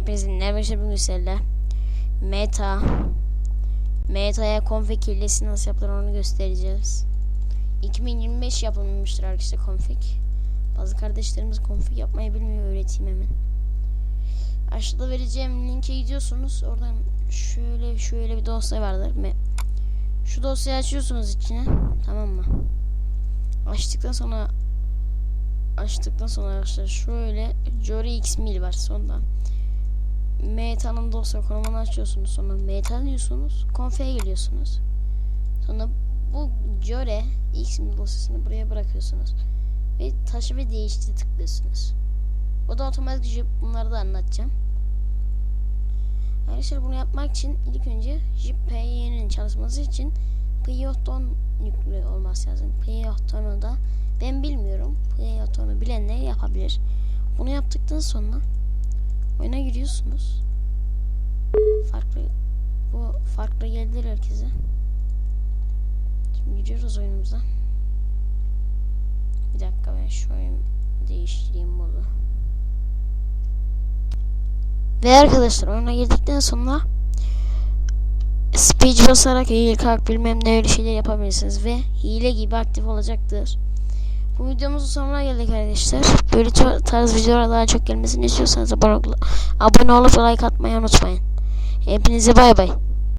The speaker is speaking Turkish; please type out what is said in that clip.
Hepinizin ne başa bugün sizlerle Meta Meta'ya config kirlisi nasıl yapılır onu göstereceğiz. 2025 yapılmıştır arkadaşlar config. Bazı kardeşlerimiz config yapmayı bilmiyor öğreteyim hemen. Aşağıda vereceğim linke gidiyorsunuz. Oradan şöyle şöyle bir dosya vardır. Şu dosyayı açıyorsunuz içine. Tamam mı? Açtıktan sonra açtıktan sonra arkadaşlar şöyle Jory Xmil var sonunda. Meta'nın dosya konumunu açıyorsunuz sonra meta diyorsunuz config'e geliyorsunuz. Sonra bu Jore Xmil dosyasını buraya bırakıyorsunuz. Ve taşı ve değişti tıklıyorsunuz. O da otomatik bunları da anlatacağım. Arkadaşlar bunu yapmak için ilk önce jip PY'nin çalışması için Python yüklü olması lazım. Python'u da ben bilmiyorum. Python'u bilenler yapabilir. Bunu yaptıktan sonra oyuna giriyorsunuz. Farklı bu farklı geldiler herkese. Şimdi giriyoruz oyunumuza. Bir dakika ben şu oyun değiştireyim modu. Ve arkadaşlar oyuna girdikten sonra speech basarak hile kalk bilmem ne öyle şeyler yapabilirsiniz ve hile gibi aktif olacaktır. Bu videomuzun sonuna geldik arkadaşlar. Böyle tarz videolar daha çok gelmesini istiyorsanız abone olup like atmayı unutmayın. Hepinize bay bay.